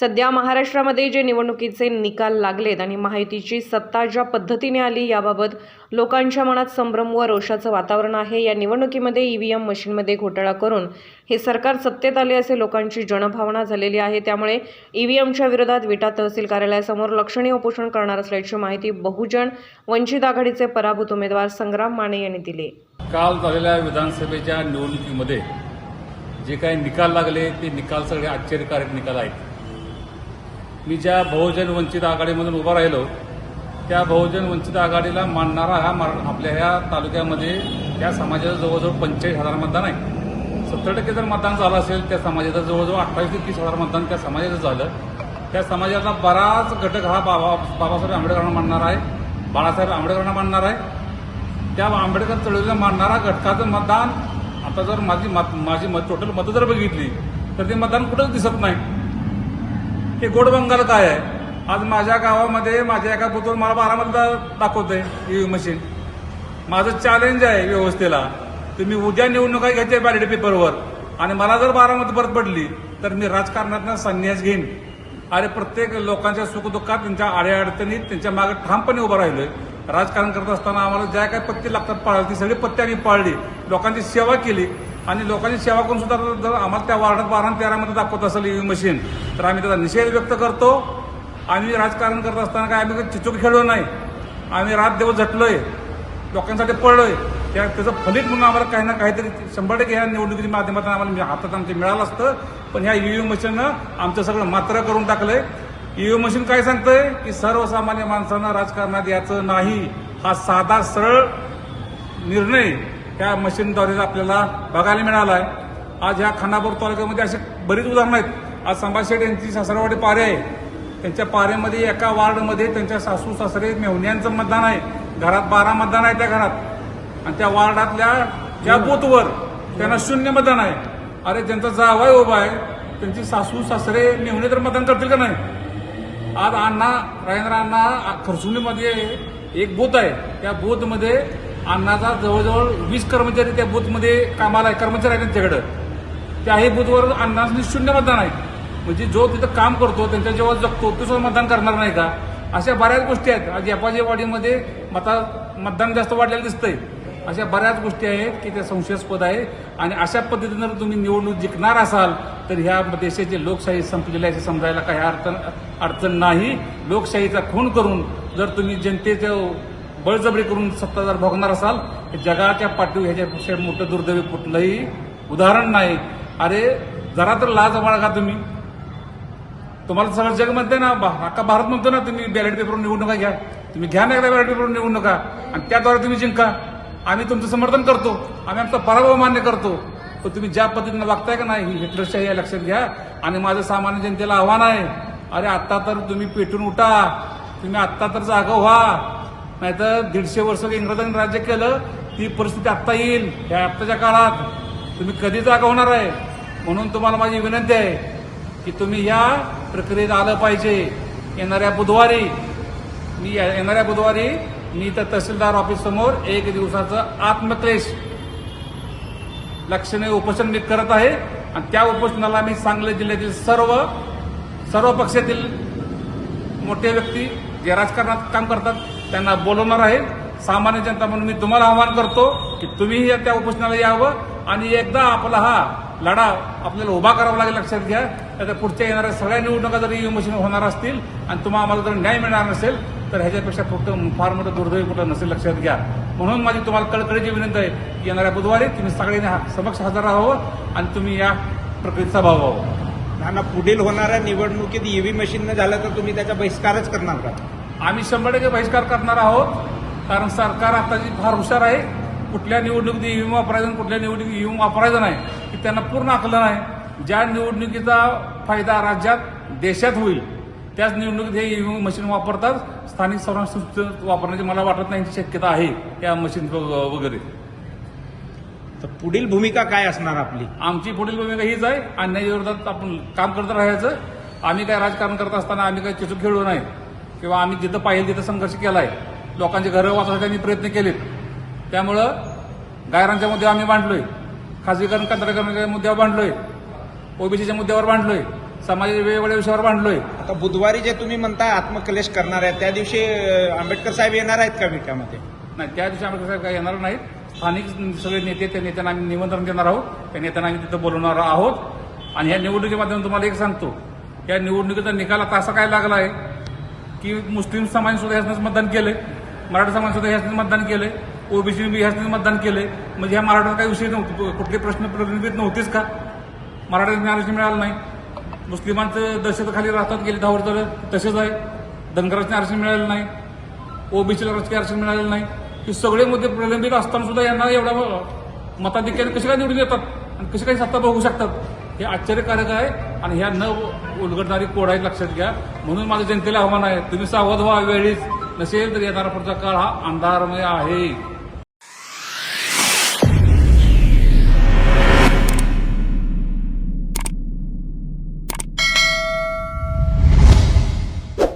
सध्या महाराष्ट्रामध्ये जे निवडणुकीचे निकाल लागलेत आणि माहितीची सत्ता ज्या पद्धतीने आली याबाबत लोकांच्या मनात संभ्रम व रोषाचं वातावरण आहे. या निवडणुकीमध्ये ईव्हीएम मशीनमध्ये घोटाळा करून हे सरकार सत्तेत आले असे लोकांची जनभावना झालेली आहे. त्यामुळे ईव्हीएमच्या विरोधात विटा तहसील कार्यालयासमोर लक्षणीय उपोषण करणार असल्याची माहिती बहुजन वंचित आघाडीचे पराभूत उमेदवार संग्राम माने यांनी दिली. काल झालेल्या विधानसभेच्या निवडणुकीमध्ये जे काही निकाल लागले ते निकाल सगळे आश्चर्यकारक निकाल आहेत. मी ज्या बहुजन वंचित आघाडीमधून उभा राहिलो त्या बहुजन वंचित आघाडीला मानणारा हा मरा- आपल्या ह्या तालुक्यामध्ये त्या समाजाचं जवळजवळ पंचेचाळीस हजार मतदान आहे. सत्तर टक्के जर मतदान झालं असेल त्या समाजाचं जवळजवळ अठ्ठावीस ते तीस हजार मतदान त्या समाजाचं झालं. त्या समाजाचा बराच घटक हा बाबा बाबासाहेब आंबेडकरांना मानणार आहे बाळासाहेब आंबेडकरांना मानणार आहे. त्या आंबेडकर चळवळीला मानणारा घटकाचं मतदान आता जर माझी मत माझी मत टोटल मतं जर बघितली तर ते मतदान कुठंच दिसत नाही. हे गोड बंगाल काय आहे? आज माझ्या गावामध्ये माझ्या एका बुथवर मला बारा दाखवतंय ईव्ही मशीन माझं चॅलेंज आहे व्यवस्थेला. तुम्ही उद्या निवडणुका घ्यायच्या बॅलेट पेपरवर आणि मला जर बारा परत पडली तर मी राजकारणात संन्यास घेईन. अरे प्रत्येक लोकांच्या सुखदुःखात त्यांच्या अडीअडचणीत त्यांच्या मागे ठामपणे उभं राहिलोय. राजकारण करत असताना आम्हाला ज्या काही पत्ती लागतात पाळायला ती सगळी पत्ती आम्ही पाळली. लोकांची सेवा केली. आणि लोकांची सेवा करून सुद्धा जर आम्हाला त्या वार्डात बारा आणि तेरामध्ये दाखवत असेल ईव्हीएम मशीन तर आम्ही त्याचा निषेध व्यक्त करतो. आम्ही राजकारण करत असताना काय आम्ही चिचूक खेळलो नाही. आम्ही रात दिवस झटलोय लोकांसाठी पडलोय त्या त्याचं फलित म्हणून आम्हाला काही ना काहीतरी शंभर टक्के ह्या निवडणुकीच्या माध्यमातून आम्हाला हातात आमचं मिळालं असतं. पण ह्या ईव्हीएम मशीननं आमचं सगळं मात्र करून टाकलंय. ईव्हीएम मशीन काय सांगतंय? की सर्वसामान्य माणसांना राजकारणात यायचं नाही. हा साधा सरळ निर्णय त्या मशीनद्वारे आपल्याला बघायला मिळाला आहे आज ह्या खानापूर तालुक्यामध्ये अशी बरीच उदाहरणं आहेत. आज संभाषेठ यांची सासरवाडी पारे आहे. त्यांच्या पारेमध्ये एका वार्डमध्ये त्यांच्या सासू सासरे मेहुण्यांचं मतदान आहे. घरात बारा मतदान आहे त्या घरात. आणि त्या वार्डातल्या ज्या बूथवर त्यांना शून्य मतदान आहे. अरे ज्यांचा जावाय उभा आहे त्यांची सासू सासरे मेहुणे तर मतदान करतील का नाही? आज अण्णा राजेंद्र अण्णा खरसुंडीमध्ये एक बूथ आहे. त्या बूथमध्ये अण्णाचा जवळजवळ वीस कर्मचारी त्या बूथमध्ये कामाला आहे कर्मचारी आहेत त्यांच्याकडं. त्याही बूथवर अण्णांनी शून्य मतदान आहे. म्हणजे जो तिथं काम करतो त्यांच्या जेव्हा जगतो तो सुद्धा मतदान करणार नाही का? अशा बऱ्याच गोष्टी आहेत. आज यपाजेवाडीमध्ये मता मतदान जास्त वाढलेलं दिसतंय. अशा बऱ्याच गोष्टी आहेत की त्या संशयास्पद आहे. आणि अशा पद्धतीनं जर तुम्ही निवडणूक जिंकणार असाल तर ह्या देशाची लोकशाही संपलेली आहे समजायला काही अडचण अडचण नाही. लोकशाहीचा खून करून जर तुम्ही जनतेचं बळजबरी करून सत्ता जर भोगणार असाल तर जगाच्या पाठीवर ह्याच्यापेक्षा मोठं दुर्दैवी कुठलंही उदाहरण नाही. अरे जरा तर लाज बाळगा तुम्ही. तुम्हाला सगळं जग म्हणते ना अख्खा भारत म्हणतो ना तुम्ही बॅलेट पेपरवर निवडणुका घ्या. तुम्ही घ्या ना एकदा बॅलेट पेपरवर निवडणुका आणि त्याद्वारे तुम्ही जिंका. आम्ही तुमचं समर्थन करतो. आम्ही आमचा पराभव मान्य करतो. पण तुम्ही ज्या पद्धतीनं वागताय का नाही हिटलरशाही या लक्षात घ्या. आणि माझं सामान्य जनतेला आव्हान आहे. अरे आत्ता तर तुम्ही पेटून उठा. तुम्ही आत्ता तर जागा व्हा. नाहीतर दीडशे वर्ष इंग्रजांनी राज्य केलं ती परिस्थिती आत्ता येईल या आत्ताच्या काळात. तुम्ही कधी जागा होणार आहे? म्हणून तुम्हाला माझी विनंती आहे की तुम्ही या प्रक्रियेत आलं पाहिजे. येणाऱ्या बुधवारी मी येणाऱ्या बुधवारी मी तर तहसीलदार ऑफिस समोर एक दिवसाचं आत्मक्लेश लक्षणीय उपोषण मी करत आहे. आणि त्या उपोषणाला मी सांगली जिल्ह्यातील सर्व सर्व पक्षातील मोठे व्यक्ती जे राजकारणात काम करतात त्यांना बोलवणार आहे. सामान्य जनता म्हणून मी तुम्हाला आवाहन करतो की तुम्हीही त्या उपोषणाला यावं आणि एकदा आपला हा लढा आपल्याला उभा करावा लागेल लक्षात घ्या. त्याच्या पुढच्या येणाऱ्या सगळ्या निवडणुका जर इमोशन मशीन होणार असतील आणि तुम्हाला आम्हाला जर न्याय मिळणार नसेल तर ह्याच्यापेक्षा फक्त फार मोठं दुर्दैव कुठं नसेल लक्षात घ्या. म्हणून माझी तुम्हाला कळकळीची विनंती आहे की येणाऱ्या बुधवारी तुम्ही सगळ्यांनी हा- समक्ष हजर राहावं आणि तुम्ही या प्रक्रियेत सहभाग व्हावं. पुढील होणाऱ्या निवडणुकीत ईव्ही मशीन झालं तर तुम्ही त्याचा बहिष्कारच करणार का? आम्ही शंभर टक्के बहिष्कार करणार आहोत. कारण सरकार आताची फार हुशार आहे कुठल्या निवडणुकीत ईव्हीएम वापरायचं कुठल्या निवडणुकीत ईव्हीएम वापरायचं नाही की त्यांना पूर्ण आकलन आहे ज्या निवडणुकीचा फायदा राज्यात देशात होईल त्याच निवडणुकीत हे ईव्हीएम मशीन वापरतात. स्थानिक स्वराज्य वापरण्याची मला वाटत नाही शक्यता आहे या मशीन वगैरे. तर पुढील भूमिका काय असणार आपली? आमची पुढील भूमिका हीच आहे. अन्याया विरोधात आपण काम करत राहायचं. आम्ही काय राजकारण करत असताना आम्ही काही चिचूक खेळलो नाही. किंवा आम्ही जिथं पाहिजे तिथं संघर्ष केलाय लोकांची घरं वाचवण्यासाठी आम्ही प्रयत्न केलेत. त्यामुळं गायरांच्या मुद्द्यावर आम्ही मांडलोय खाजगीकरण कंत्राटकरणाच्या मुद्द्यावर मांडलोय ओबीसीच्या मुद्द्यावर मांडलोय समाजाच्या वेगवेगळ्या विषयावर भांडलोय. आता बुधवारी जे तुम्ही म्हणताय आत्मकलेश करणार आहे त्या दिवशी आंबेडकर साहेब येणार आहेत का विट्यामध्ये नाही त्या दिवशी आंबेडकर साहेब काही येणार नाहीत. स्थानिक सगळे नेते त्या नेत्यांना आम्ही निमंत्रण देणार आहोत. त्या नेत्यांना आम्ही तिथं बोलवणार आहोत. आणि ह्या निवडणुकीच्या माध्यमातून तुम्हाला एक सांगतो या निवडणुकीचा निकाल आता असा काय लागला आहे की मुस्लिम समाज सुद्धा ह्याच मतदान केलंय. मराठा समाज सुद्धा ह्याच मतदान केलंय. ओबीसी ह्याच मतदान केलंय. म्हणजे ह्या मराठा काही विषय नव्हते. कुठले प्रश्न प्रलंबित नव्हतेच का? मराठ्यांना आरक्षण मिळालं नाही. मुस्लिमांचं दहशत खाली राहतात गेले दहा वर्ष झालं. तसेच आहे. धनगराचं आरक्षण मिळालं नाही. ओबीसीला राजकीय आरक्षण मिळालं नाही. हे सगळे मुद्दे प्रलंबित असताना सुद्धा यांना एवढा मताधिकारी कसे काय निवडून येतात? आणि कसे काही सत्ता बघू शकतात? हे आश्चर्यकारक आहे. आणि ह्या न उलगडणारी कोड आहे लक्षात घ्या. म्हणून माझं जनतेला आव्हान आहे तुम्ही सावध व्हा वेळीच. नसेल तर येणारा पुढचा काळ हा अंधारमय आहे.